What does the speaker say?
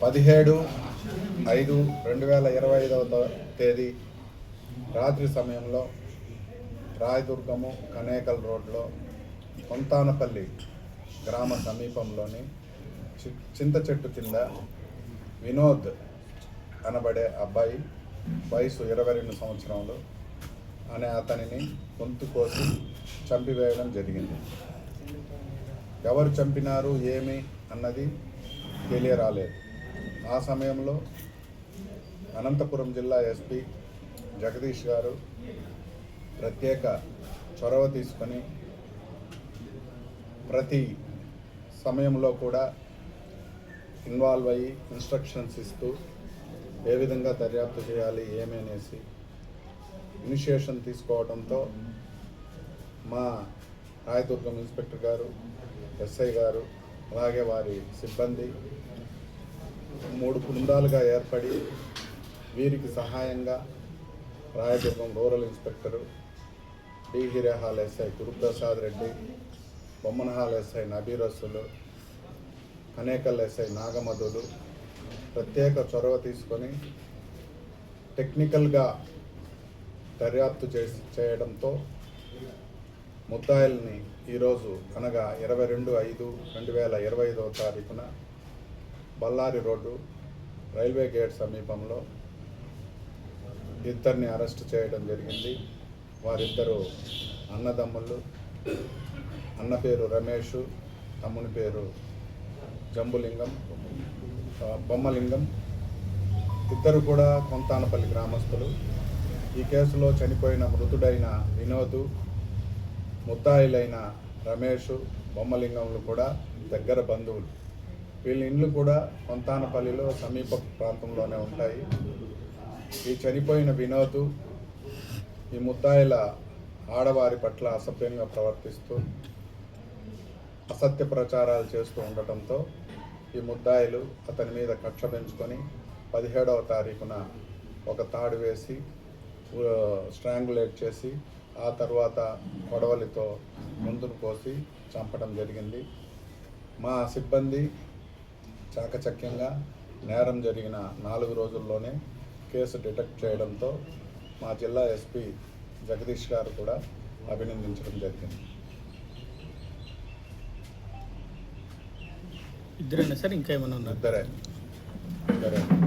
పదిహేడు ఐదు రెండు వేల ఇరవై ఐదవ తేదీ రాత్రి సమయంలో రాయదుర్గము కనేకల్ రోడ్లో కొంతానపల్లి గ్రామ సమీపంలోని చి- చింత చెట్టు కింద వినోద్ అనబడే అబ్బాయి వయసు ఇరవై రెండు సంవత్సరంలో అనే అతనిని గొంతు కోసి చంపివేయడం జరిగింది. ఎవరు చంపినారు ఏమి అన్నది తెలియరాలేదు. ఆ సమయంలో అనంతపురం జిల్లా ఎస్పీ జగదీష్ గారు ప్రత్యేక చొరవ తీసుకొని ప్రతి సమయంలో కూడా ఇన్వాల్వ్ అయ్యి ఇన్స్ట్రక్షన్స్ ఇస్తూ ఏ విధంగా దర్యాప్తు చేయాలి ఏమనేసి అనేసి ఇనిషియేషన్ తీసుకోవడంతో మా రాయదుర్గం ఇన్స్పెక్టర్ గారు ఎస్ఐ గారు అలాగే వారి సిబ్బంది మూడు బృందాలుగా ఏర్పడి వీరికి సహాయంగా Rayadurgam rural inspector Dhirehal SI Guruprasad Reddy Bommanahal SI Nabirasulu Kanekal SI Nagamadhulu ప్రత్యేక చొరవ తీసుకొని టెక్నికల్గా దర్యాప్తు చేసి చేయడంతో ముద్దాయిల్ని ఈరోజు అనగా ఇరవై రెండు ఐదు రెండు వేల ఇరవై ఐదవ తారీఖున బళ్ళారి రోడ్డు రైల్వే గేట్ సమీపంలో ఇద్దరిని అరెస్ట్ చేయడం జరిగింది. వారిద్దరూ అన్నదమ్ముళ్ళు అన్న పేరు రమేష్ తమ్ముని పేరు జంబులింగం బొమ్మలింగం. ఇద్దరు కూడా కొంతానపల్లి గ్రామస్తులు. ఈ కేసులో చనిపోయిన మృతుడైన వినోద్ ముద్దాయిలైన రమేష్ బొమ్మలింగంలు కూడా దగ్గర బంధువులు. వీళ్ళ ఇండ్లు కూడా కొంతానపల్లిలో సమీప ప్రాంతంలోనే ఉంటాయి. ఈ చనిపోయిన వినోద్ ఈ ముద్దాయిల ఆడవారి పట్ల అసభ్యంగా ప్రవర్తిస్తూ అసత్య ప్రచారాలు చేస్తూ ఉండటంతో ఈ ముద్దాయిలు అతని మీద కక్ష పెంచుకొని పదిహేడవ తారీఖున ఒక తాడు వేసి స్ట్రాంగులేట్ చేసి ఆ తర్వాత కొడవలితో ముందును కోసి చంపడం జరిగింది. మా సిబ్బంది చాకచక్యంగా నేరం జరిగిన నాలుగు రోజుల్లోనే కేసు డిటెక్ట్ చేయడంతో మా జిల్లా ఎస్పీ జగదీష్ గారు కూడా అభినందించడం జరిగింది. ఇద్దరేనా సార్? ఇంకా ఏమైనా ఉన్నారు? ఇద్దరే. ఇద్దరే.